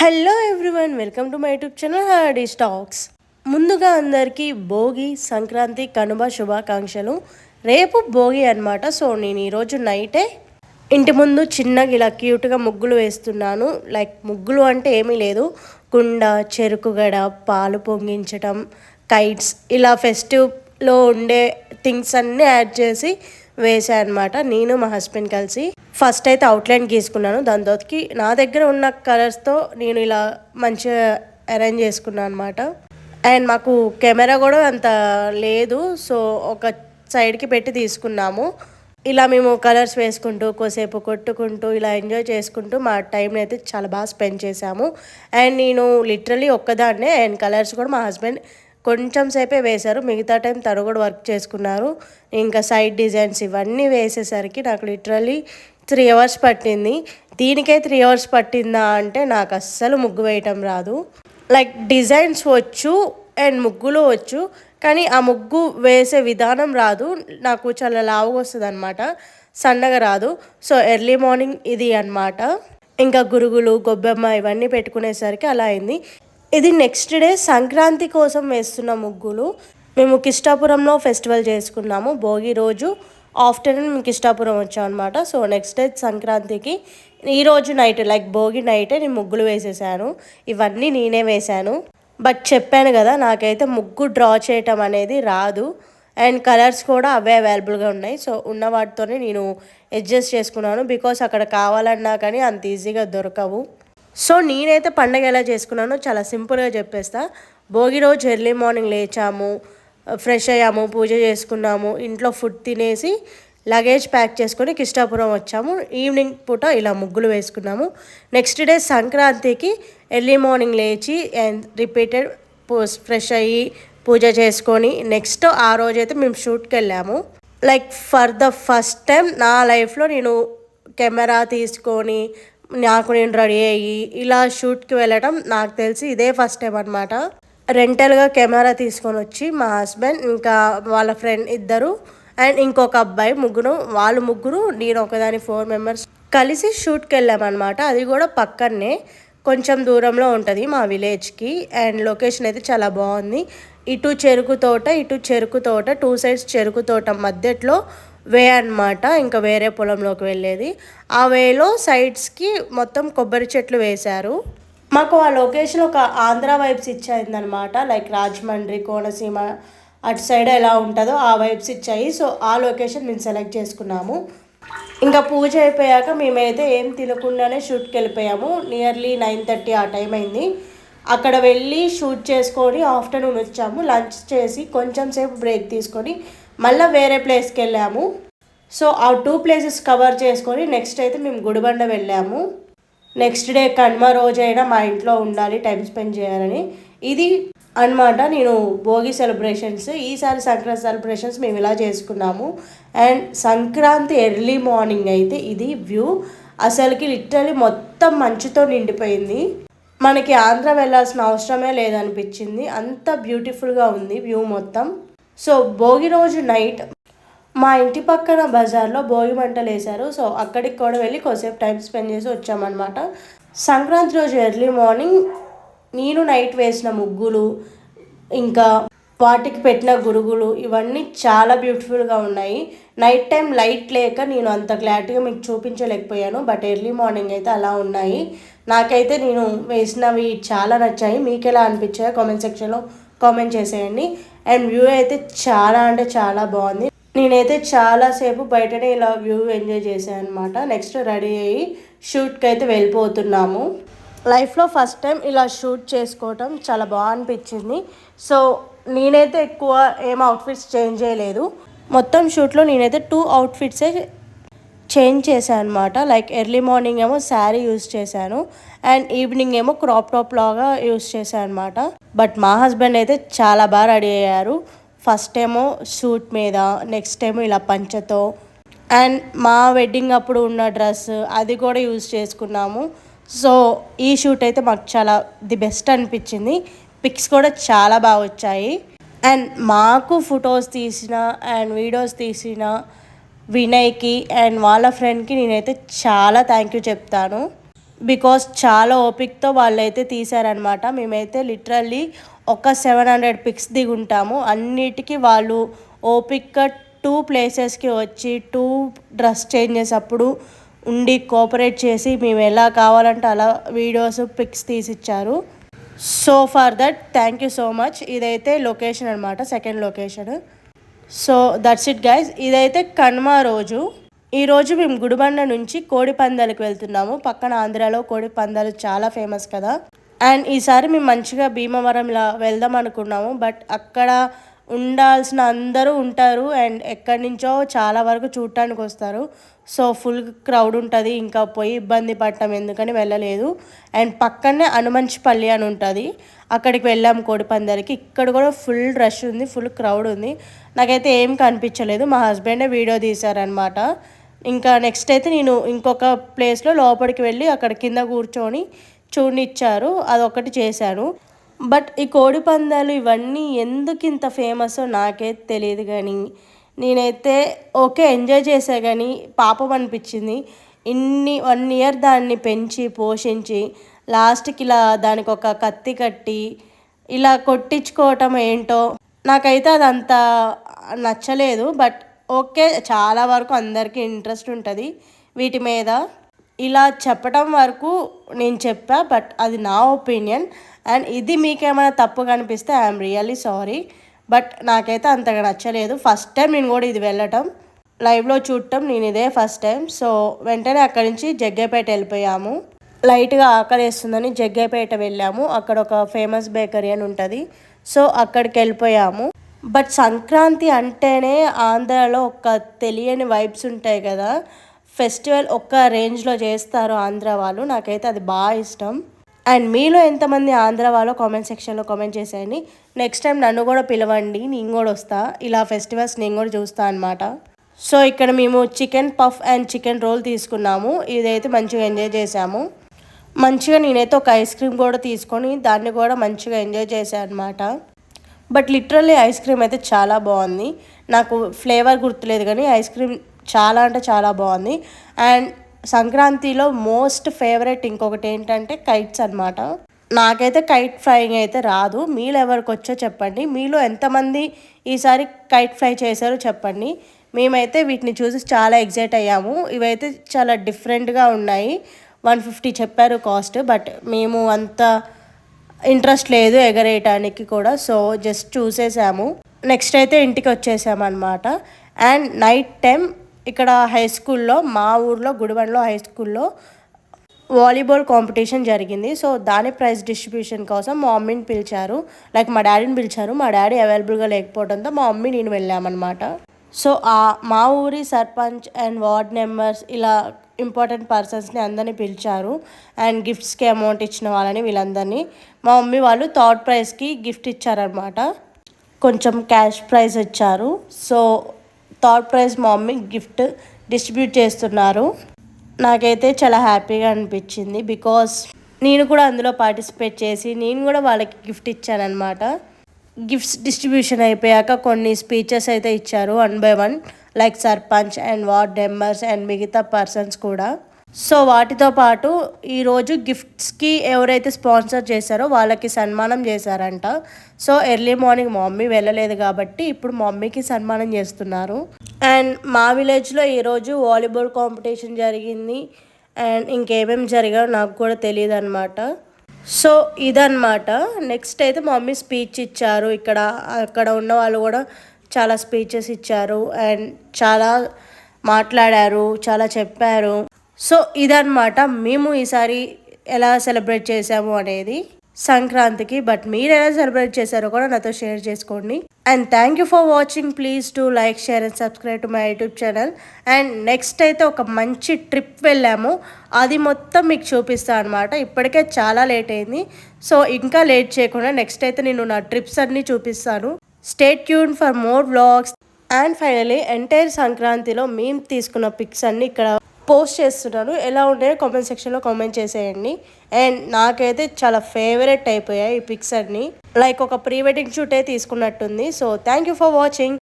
Hello everyone welcome to my YouTube channel Haadi stacks. ముందుగా అందరికీ భోగి సంక్రాంతి కనుమ శుభాకాంక్షలు. రేపు భోగి అనమాట సో నేను ఈరోజు నైటే ఇంటి ముందు చిన్నగా ఇలా క్యూట్గా ముగ్గులు వేస్తున్నాను. లైక్ ముగ్గులు అంటే ఏమీ లేదు. కుండ చెరుకుగడ పాలు పొంగించటం కైట్స్ ఇలా ఫెస్టివ్లో ఉండే థింగ్స్ అన్నీ యాడ్ చేసి వేసాను అనమాట నేను మా హస్బెండ్ కలిసి. ఫస్ట్ అయితే అవుట్లైన్ గీసుకున్నాను. దాని తోటికి నా దగ్గర ఉన్న కలర్స్తో నేను ఇలా మంచిగా అరేంజ్ చేసుకున్నాను అనమాట అండ్ మాకు కెమెరా కూడా అంత లేదు. సో ఒక సైడ్కి పెట్టి తీసుకున్నాము. ఇలా మేము కలర్స్ వేసుకుంటూ కోసేపు కొట్టుకుంటూ ఇలా ఎంజాయ్ చేసుకుంటూ మా టైంని అయితే చాలా బాగా స్పెండ్ చేశాము. అండ్ నేను లిటరలీ ఒక్కదాన్నే అండ్ కలర్స్ కూడా మా హస్బెండ్ కొంచెం సేపే వేశారు. మిగతా టైం తను కూడా వర్క్ చేసుకున్నారు. ఇంకా సైడ్ డిజైన్స్ ఇవన్నీ వేసేసరికి నాకు లిటరలీ త్రీ అవర్స్ పట్టింది. దీనికే త్రీ అవర్స్ పట్టిందా అంటే నాకు అస్సలు ముగ్గు వేయటం రాదు. లైక్ డిజైన్స్ వచ్చు అండ్ ముగ్గులు వచ్చు కానీ ఆ ముగ్గు వేసే విధానం రాదు. నాకు చాలా లావుగా వస్తుంది అనమాట సన్నగా రాదు. సో ఎర్లీ మార్నింగ్ ఇది అన్నమాట. ఇంకా గురుగులు గొబ్బెమ్మ ఇవన్నీ పెట్టుకునేసరికి అలా అయింది. ఇది నెక్స్ట్ డే సంక్రాంతి కోసం వేస్తున్న ముగ్గులు. మేము కిష్టాపురంలో ఫెస్టివల్ చేసుకున్నాము. భోగి రోజు ఆఫ్టర్నూన్ మేము కిష్టాపురం వచ్చాం అనమాట సో నెక్స్ట్ డే సంక్రాంతికి ఈ రోజు నైట్ లైక్ భోగి నైటే నేను ముగ్గులు వేసేసాను. ఇవన్నీ నేనే వేశాను బట్ చెప్పాను కదా నాకైతే ముగ్గు డ్రా చేయటం అనేది రాదు. అండ్ కలర్స్ కూడా అవే అవైలబుల్గా ఉన్నాయి. సో ఉన్న వాటితోనే నేను అడ్జస్ట్ చేసుకున్నాను. బికాస్ అక్కడ కావాలన్నా కానీ అంత ఈజీగా దొరకవు. సో నేనైతే పండగ ఎలా చేసుకున్నానో చాలా సింపుల్గా చెప్పేస్తా. భోగి రోజు ఎర్లీ మార్నింగ్ లేచాము ఫ్రెష్ అయ్యాము పూజ చేసుకున్నాము ఇంట్లో ఫుడ్ తినేసి లగేజ్ ప్యాక్ చేసుకొని కిష్టాపురం వచ్చాము. ఈవినింగ్ పూట ఇలా ముగ్గులు వేసుకున్నాము. నెక్స్ట్ డే సంక్రాంతికి ఎర్లీ మార్నింగ్ లేచి అండ్ రిపీటెడ్ ఫ్రెష్ అయ్యి పూజ చేసుకొని నెక్స్ట్ ఆ రోజైతే మేము షూట్కి వెళ్ళాము. Like for the first time నా లైఫ్లో నేను కెమెరా తీసుకొని నాకు నేను రెడీ అయ్యి ఇలా షూట్కి వెళ్ళడం నాకు తెలిసి ఇదే ఫస్ట్ టైం అనమాట రెంటల్గా కెమెరా తీసుకొని వచ్చి మా హస్బెండ్ ఇంకా వాళ్ళ ఫ్రెండ్ ఇద్దరు అండ్ ఇంకొక అబ్బాయి ముగ్గురు వాళ్ళు ముగ్గురు నేను ఒకదాని ఫోర్ మెంబర్స్ కలిసి షూట్కి వెళ్ళామన్నమాట అది కూడా పక్కనే కొంచెం దూరంలో ఉంటుంది మా విలేజ్కి అండ్ లొకేషన్ అయితే చాలా బాగుంది. ఇటు చెరుకు తోట ఇటు చెరుకు తోట టూ సైడ్స్ చెరుకు తోట మధ్యలో వే అనమాట ఇంకా వేరే పొలంలోకి వెళ్ళేది. ఆ వేలో సైడ్స్కి మొత్తం కొబ్బరి చెట్లు వేశారు. మాకు ఆ లొకేషన్ ఒక ఆంధ్ర వైబ్స్ ఇచ్చాయిందనమాట లైక్ రాజమండ్రి కోనసీమ అటు సైడ్ ఎలా ఉంటుందో ఆ వైబ్స్ ఇచ్చాయి. సో ఆ లొకేషన్ మేము సెలెక్ట్ చేసుకున్నాము. ఇంకా పూజ అయిపోయాక మేమైతే ఏం తినకుండానే షూట్కి వెళ్ళిపోయాము. నియర్లీ నైన్ థర్టీ ఆ టైం అయింది. అక్కడ వెళ్ళి షూట్ చేసుకొని ఆఫ్టర్నూన్ వచ్చాము. లంచ్ చేసి కొంచెం సేపు బ్రేక్ తీసుకొని మళ్ళీ వేరే ప్లేస్కి వెళ్ళాము. సో ఆ టూ ప్లేసెస్ కవర్ చేసుకొని నెక్స్ట్ అయితే మేము గుడిబండ వెళ్ళాము. నెక్స్ట్ డే కనుమ రోజైనా మా ఇంట్లో ఉండాలి టైం స్పెండ్ చేయాలని. ఇది అనమాట నేను భోగి సెలబ్రేషన్స్ ఈసారి సంక్రాంతి సెలబ్రేషన్స్ మేము ఇలా చేసుకున్నాము. అండ్ సంక్రాంతి ఎర్లీ మార్నింగ్ అయితే ఇది వ్యూ అసలుకి లిటరలీ మొత్తం మంచుతో నిండిపోయింది. మనకి ఆంధ్ర వెళ్ళాల్సిన అవసరమే లేదనిపించింది. అంత బ్యూటిఫుల్గా ఉంది వ్యూ మొత్తం. సో భోగి రోజు నైట్ మా ఇంటి పక్కన బజార్లో భోగి మంటలు వేశారు. సో అక్కడికి కూడా వెళ్ళి కొద్దిసేపు టైం స్పెండ్ చేసి వచ్చామన్నమాట. సంక్రాంతి రోజు ఎర్లీ మార్నింగ్ నేను నైట్ వేసిన ముగ్గులు ఇంకా వాటికి పెట్టిన గురుగులు ఇవన్నీ చాలా బ్యూటిఫుల్గా ఉన్నాయి. నైట్ టైం లైట్ లేక నేను అంత క్లారిటీగా మీకు చూపించలేకపోయాను బట్ ఎర్లీ మార్నింగ్ అయితే అలా ఉన్నాయి. నాకైతే నేను వేసినవి చాలా నచ్చాయి. మీకు ఎలా అనిపించాయో కామెంట్ సెక్షన్లో కామెంట్ చేసేయండి. అండ్ వ్యూ అయితే చాలా అంటే చాలా బాగుంది. నేనైతే చాలాసేపు బయటనే ఇలా వ్యూ ఎంజాయ్ చేశాను అనమాట నెక్స్ట్ రెడీ అయ్యి షూట్కి అయితే వెళ్ళిపోతున్నాము. లైఫ్లో ఫస్ట్ టైం ఇలా షూట్ చేసుకోవటం చాలా బాగా అనిపించింది. సో నేనైతే ఎక్కువ ఏం అవుట్ఫిట్స్ చేంజ్ చేయలేదు. మొత్తం షూట్లో నేనైతే టూ అవుట్ఫిట్సే చేంజ్ చేశాను అనమాట లైక్ ఎర్లీ మార్నింగ్ ఏమో శారీ యూస్ చేశాను. అండ్ ఈవినింగ్ ఏమో క్రాప్ టాప్ లాగా యూస్ చేశాను అనమాట బట్ మా హస్బెండ్ అయితే చాలా బాగా రెడీ అయ్యారు. ఫస్ట్ ఏమో షూట్ మీద నెక్స్ట్ ఏమో ఇలా పంచతో. అండ్ మా వెడ్డింగ్ అప్పుడు ఉన్న డ్రెస్ అది కూడా యూజ్ చేసుకున్నాము. సో ఈ షూట్ అయితే మాకు చాలా ది బెస్ట్ అనిపించింది. పిక్స్ కూడా చాలా బాగా వచ్చాయి. అండ్ మాకు ఫొటోస్ తీసిన అండ్ వీడియోస్ తీసిన వినయ్కి అండ్ వాళ్ళ ఫ్రెండ్కి నేనైతే చాలా థ్యాంక్ యూ చెప్తాను. బికాస్ చాలా ఓపిక్తో వాళ్ళైతే తీశారనమాట మేమైతే లిటరల్లీ ఒక సెవెన్ హండ్రెడ్ పిక్స్ దిగుంటాము. అన్నిటికీ వాళ్ళు ఓపిక్గా టూ ప్లేసెస్కి వచ్చి టూ డ్రెస్ చేంజెస్ అప్పుడు ఉండి కోఆపరేట్ చేసి మేము ఎలా కావాలంటే అలా videos pics తీసిచ్చారు. So for that thank you so much ఇదైతే లొకేషన్ అనమాట second location so that's it guys. ఇదైతే కనుమ రోజు. ఈరోజు మేము గుడిబండ నుంచి కోడి పందాలకు వెళ్తున్నాము. పక్కన ఆంధ్రాలో కోడి పందాలు చాలా ఫేమస్ కదా. అండ్ ఈసారి మేము మంచిగా భీమవరం ఇలా వెళ్దాం అనుకున్నాము. బట్ అక్కడ ఉండాల్సిన అందరూ ఉంటారు అండ్ ఎక్కడి నుంచో చాలా వరకు చూడటానికి వస్తారు. సో ఫుల్ క్రౌడ్ ఉంటుంది ఇంకా పోయి ఇబ్బంది పడటం ఎందుకని వెళ్ళలేదు. అండ్ పక్కనే అనుమంచిపల్లి అని ఉంటుంది. అక్కడికి వెళ్ళాము కోడిపందాలకి ఇక్కడ కూడా ఫుల్ రష్ ఉంది ఫుల్ క్రౌడ్ ఉంది. నాకైతే ఏం కనిపించలేదు. మా హస్బెండే వీడియో తీశారనమాట ఇంకా నెక్స్ట్ అయితే నేను ఇంకొక ప్లేస్లో లోపలికి వెళ్ళి అక్కడ కింద కూర్చొని చూడనిచ్చారు. అదొకటి చేశాను. బట్ ఈ కోడి పందాలు ఇవన్నీ ఎందుకు ఇంత ఫేమస్ నాకే తెలియదు కానీ నేనైతే ఓకే ఎంజాయ్ చేసా కానీ పాపం అనిపించింది. ఇన్ని వన్ ఇయర్ దాన్ని పెంచి పోషించి లాస్ట్కి ఇలా దానికి ఒక కత్తి కట్టి ఇలా కొట్టించుకోవటం ఏంటో నాకైతే అదంతా నచ్చలేదు. బట్ ఓకే చాలా వరకు అందరికీ ఇంట్రెస్ట్ ఉంటుంది. వీటి మీద ఇలా చెప్పటం వరకు నేను చెప్పా బట్ అది నా ఒపీనియన్ అండ్ ఇది మీకేమైనా తప్పు కనిపిస్తే ఐఎమ్ రియల్లీ సారీ బట్ నాకైతే అంతగా నచ్చలేదు. ఫస్ట్ టైం నేను కూడా ఇది వెళ్ళటం. లైవ్లో చూడటం నేను ఇదే ఫస్ట్ టైం సో వెంటనే అక్కడి నుంచి జగ్గేపేట వెళ్ళిపోయాము. లైట్గా ఆకలిస్తుందని జగ్గేపేట వెళ్ళాము. అక్కడ ఒక ఫేమస్ బేకరీ అని ఉంటుంది. సో అక్కడికి వెళ్ళిపోయాము. బట్ సంక్రాంతి అంటేనే ఆంధ్రాలో ఒక తెలియని వైబ్స్ ఉంటాయి కదా. ఫెస్టివల్ ఒక్క రేంజ్లో చేస్తారు ఆంధ్ర వాళ్ళు నాకైతే అది బాగా ఇష్టం. అండ్ మీలో ఎంతమంది ఆంధ్ర వాళ్ళు కామెంట్ సెక్షన్లో కామెంట్ చేసేయండి. నెక్స్ట్ టైం నన్ను కూడా పిలవండి నేను కూడా వస్తా. ఇలా ఫెస్టివల్స్ నేను కూడా చూస్తా అనమాట సో ఇక్కడ మేము chicken puff and chicken roll తీసుకున్నాము. ఇదైతే మంచిగా ఎంజాయ్ చేసాము మంచిగా నేనైతే ఒక ఐస్ క్రీమ్ కూడా తీసుకొని దాన్ని కూడా మంచిగా ఎంజాయ్ చేశాను అనమాట బట్ లిటరల్లీ ఐస్ క్రీమ్ అయితే చాలా బాగుంది. నాకు ఫ్లేవర్ గుర్తులేదు కానీ ఐస్ క్రీమ్ చాలా అంటే చాలా బాగుంది. అండ్ సంక్రాంతిలో మోస్ట్ ఫేవరెట్ ఇంకొకటి ఏంటంటే కైట్స్ అనమాట నాకైతే కైట్ ఫ్లైయింగ్ అయితే రాదు. మీలో ఎవరికి వచ్చో చెప్పండి. మీలో ఎంతమంది ఈసారి కైట్ ఫ్లై చేశారో చెప్పండి. మేమైతే వీటిని చూసి చాలా ఎగ్జైట్ అయ్యాము. ఇవైతే చాలా డిఫరెంట్గా ఉన్నాయి. వన్ ఫిఫ్టీ చెప్పారు కాస్ట్ బట్ మేము అంత ఇంట్రెస్ట్ లేదు ఎగరేయటానికి కూడా. So just చూసేసాము. నెక్స్ట్ అయితే ఇంటికి వచ్చేసామన్నమాట. అండ్ నైట్ టైం ఇక్కడ హై స్కూల్లో మా ఊర్లో గుడిబండలో హై స్కూల్లో వాలీబాల్ కాంపిటీషన్ జరిగింది. సో దాని ప్రైజ్ డిస్ట్రిబ్యూషన్ కోసం మా మమ్మీని పిలిచారు. లైక్ మా డాడీని పిలిచారు. మా డాడీ అవైలబుల్గా లేకపోవడంతో మా మమ్మీ నేను వెళ్ళామన్నమాట. సో ఆ మా ఊరి సర్పంచ్ అండ్ వార్డ్ మెంబర్స్ ఇలా ఇంపార్టెంట్ పర్సన్స్ని అందరినీ పిలిచారు. అండ్ గిఫ్ట్స్కి అమౌంట్ ఇచ్చిన వాళ్ళని వీళ్ళందరినీ. మా మమ్మీ వాళ్ళు థర్డ్ ప్రైజ్కి గిఫ్ట్ ఇచ్చారనమాట కొంచెం క్యాష్ ప్రైజ్ ఇచ్చారు. So third prize mummy gift distribute చేస్తున్నారు. నాకైతే చాలా హ్యాపీగా అనిపించింది బికాస్ నేను కూడా అందులో పార్టిసిపేట్ చేసి నేను కూడా వాళ్ళకి గిఫ్ట్ ఇచ్చానమాట గిఫ్ట్స్ డిస్ట్రిబ్యూషన్ అయిపోయాక కొన్ని స్పీచెస్ అయితే ఇచ్చారు one by one like sarpanch and ward members and మిగతా పర్సన్స్ కూడా. సో వాటితో పాటు ఈరోజు గిఫ్ట్స్కి ఎవరైతే స్పాన్సర్ చేశారో వాళ్ళకి సన్మానం చేశారంట. సో ఎర్లీ మార్నింగ్ మమ్మీ వెళ్ళలేదు కాబట్టి ఇప్పుడు మమ్మీకి సన్మానం చేస్తున్నారు. అండ్ మా విలేజ్లో ఈరోజు వాలీబాల్ కాంపిటీషన్ జరిగింది. అండ్ ఇంకేమేమి జరిగాయో నాకు కూడా తెలియదు అనమాట సో ఇదన్నమాట. నెక్స్ట్ అయితే మమ్మీ స్పీచ్ ఇచ్చారు. ఇక్కడ అక్కడ ఉన్న వాళ్ళు కూడా చాలా స్పీచెస్ ఇచ్చారు. అండ్ చాలా మాట్లాడారు చాలా చెప్పారు. సో ఇదన్నమాట మేము ఈసారి ఎలా సెలబ్రేట్ చేసాము అనేది సంక్రాంతికి బట్ మీరు ఎలా సెలబ్రేట్ చేశారో కూడా నాతో షేర్ చేసుకోండి. And thank you for watching please to like share and subscribe to my YouTube channel and next అయితే ఒక మంచి ట్రిప్ వెళ్ళాము. అది మొత్తం మీకు చూపిస్తాను అనమాట ఇప్పటికే చాలా లేట్ అయింది. సో ఇంకా లేట్ చేయకుండా నెక్స్ట్ అయితే నేను నా ట్రిప్స్ అన్నీ చూపిస్తాను. Stay tuned for more vlogs and finally entire సంక్రాంతిలో మేము తీసుకున్న పిక్స్ అన్ని ఇక్కడ పోస్ట్ చేస్తున్నాను. ఎలా ఉండే కామెంట్ సెక్షన్లో కామెంట్ చేసేయండి. అండ్ నాకైతే చాలా ఫేవరెట్ అయిపోయాయి ఈ పిక్స్ అన్నీ. లైక్ ఒక ప్రీ వెడ్డింగ్ షూటే తీసుకున్నట్టుంది. So thank you for watching